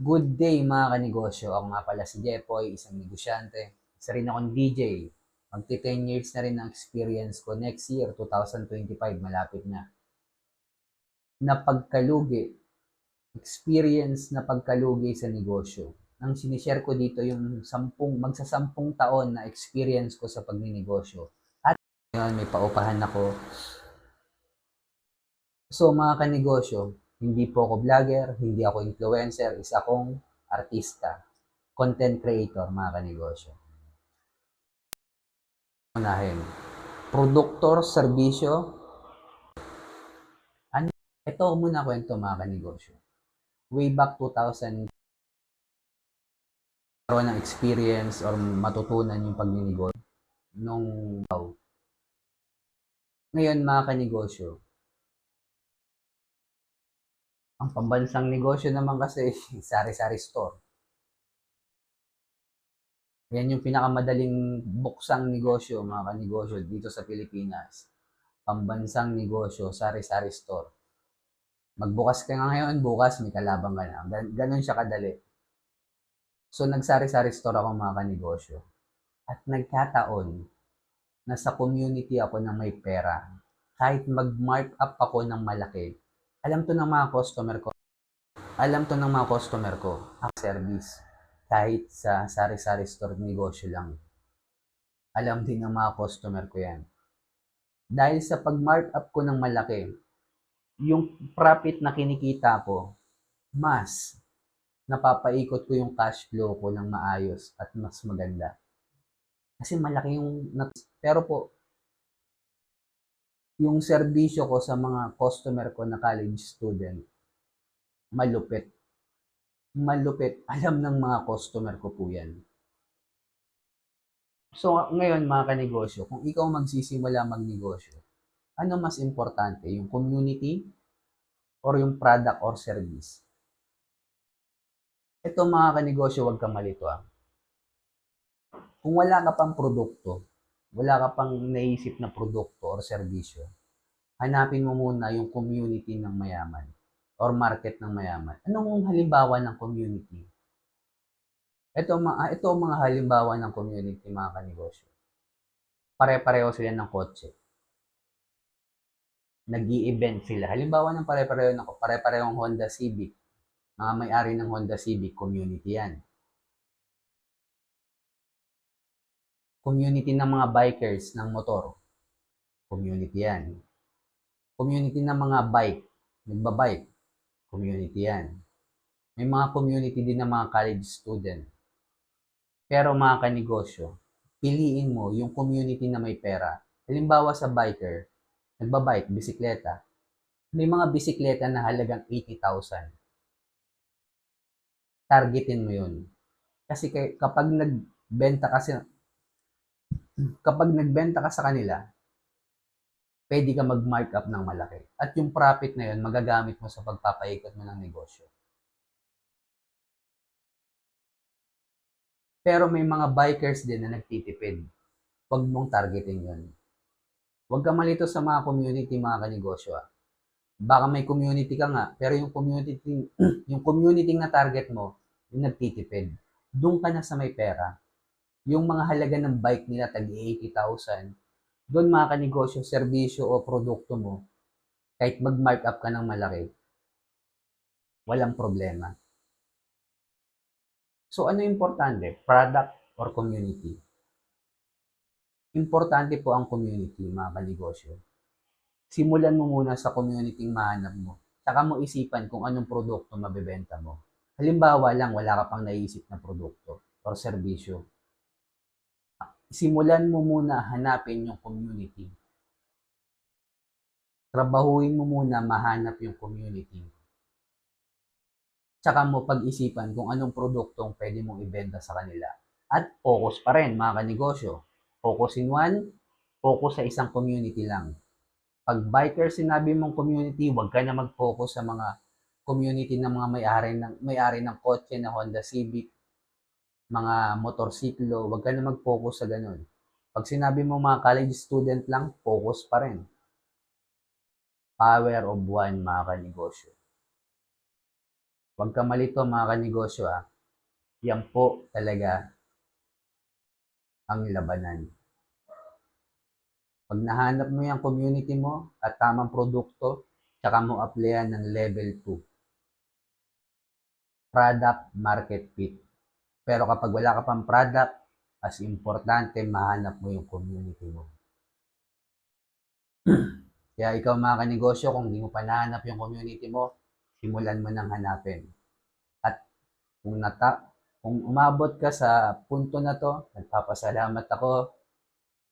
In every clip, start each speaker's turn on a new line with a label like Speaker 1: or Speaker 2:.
Speaker 1: Good day mga kanegosyo. Ako nga pala si Jepoy, isang negosyante. Isa rin akong DJ. Magti 10 years na rin ang experience ko. Next year, 2025, malapit na. Na pagkalugi, experience na pagkalugi sa negosyo. Ang sinishare ko dito yung sampung, magsasampung taon na experience ko sa pagninegosyo. At ngayon, may paupahan ako. So mga kanegosyo, hindi po ako vlogger, hindi ako influencer, isa akong artista, content creator, mga kanegosyo. Unahin, produktor, serbisyo. Ano? Ito muna kwento mga kanegosyo. Way back 2000, karoon ng experience or matutunan yung pagninegosyo nung ngayon mga kanegosyo, ang pambansang negosyo naman kasi, sari-sari store. Yan yung pinakamadaling buksang negosyo, mga kanegosyo, dito sa Pilipinas. Pambansang negosyo, sari-sari store. Magbukas ka nga ngayon, bukas may kalabang ka na. Gan- Ganon siya kadali. So, nagsari-sari store ako mga kanegosyo. At nagkataon na sa community ako na may pera. Kahit mag-mark up ako ng malaki, alam to ng mga customer ko. Alam to ng mga customer ko ang service. Kahit sa sari-sari store negosyo lang. Alam din ng mga customer ko yan. Dahil sa pag-mark up ko ng malaki, yung profit na kinikita ko, mas napapaikot ko yung cash flow ko ng maayos at mas maganda. Kasi malaki yung... Pero po, yung serbisyo ko sa mga customer ko na college student, malupit. Malupit. Alam ng mga customer ko po yan. So, ngayon mga kanegosyo, kung ikaw magsisimula magnegosyo, ano mas importante? Yung community or yung product or service? Ito mga kanegosyo, huwag kang malito ah. Kung wala ka pang produkto, wala ka pang naisip na produkto or serbisyo, hanapin mo muna yung community ng mayaman or market ng mayaman. Anong halimbawa ng community? Ito mga ito ang mga halimbawa ng community mga kanegosyo. Pare-pareho sila ng kotse. Nag-i-event sila. Halimbawa ng pare-pareho ng pare-parehong Honda Civic. Mga may-ari ng Honda Civic community 'yan. Community ng mga bikers ng motor. Community 'yan community ng mga bike, nagbabike, community yan. May mga community din ng mga college student. Pero mga kanegosyo, piliin mo yung community na may pera. Halimbawa sa biker, nagbabike, bisikleta, may mga bisikleta na halagang 80,000. Targetin mo yun. Kasi kapag nagbenta kasi kapag nagbenta ka sa kanila, pwede ka mag-mark up ng malaki. At yung profit na yun, magagamit mo sa pagpapaikot mo ng negosyo. Pero may mga bikers din na nagtitipid. Huwag mong targetin yun. Huwag ka malito sa mga community, mga kanegosyo. ah. Baka may community ka nga, pero yung community, yung community na target mo, yung nagtitipid. Doon ka na sa may pera. Yung mga halaga ng bike nila, tag 80,000, doon mga kanegosyo, serbisyo o produkto mo, kahit mag-mark up ka ng malaki, walang problema. So, ano importante? Product or community? Importante po ang community, mga kanegosyo. Simulan mo muna sa community mahanap mo. Saka mo isipan kung anong produkto mabebenta mo. Halimbawa lang, wala ka pang naisip na produkto or serbisyo simulan mo muna hanapin yung community. Trabahuin mo muna mahanap yung community. Tsaka mo pag-isipan kung anong produktong pwede mong ibenta sa kanila. At focus pa rin, mga kanegosyo. Focus in one, focus sa isang community lang. Pag biker sinabi mong community, huwag ka na mag-focus sa mga community ng mga may-ari ng, may-ari ng kotse na Honda Civic, mga motorsiklo, wag ka na mag-focus sa ganun. Pag sinabi mo mga college student lang, focus pa rin. Power of one, mga kanegosyo. Huwag ka malito mga kanegosyo ah. Yan po talaga ang labanan. Pag nahanap mo yung community mo at tamang produkto, tsaka mo applyan ng level 2. Product market fit. Pero kapag wala ka pang product, as importante mahanap mo yung community mo. Kaya ikaw mga kanegosyo, kung hindi mo pa nahanap yung community mo, simulan mo nang hanapin. At kung nata kung umabot ka sa punto na to, nagpapasalamat ako.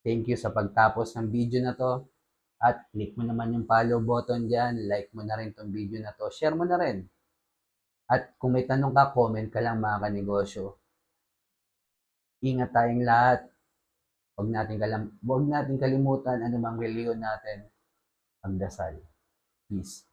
Speaker 1: Thank you sa pagtapos ng video na to. At click mo naman yung follow button dyan. Like mo na rin tong video na to. Share mo na rin. At kung may tanong ka, comment ka lang mga kanegosyo. Ingat tayong lahat. Huwag natin, kalam huwag natin kalimutan bang reliyon natin. Pagdasal. Peace.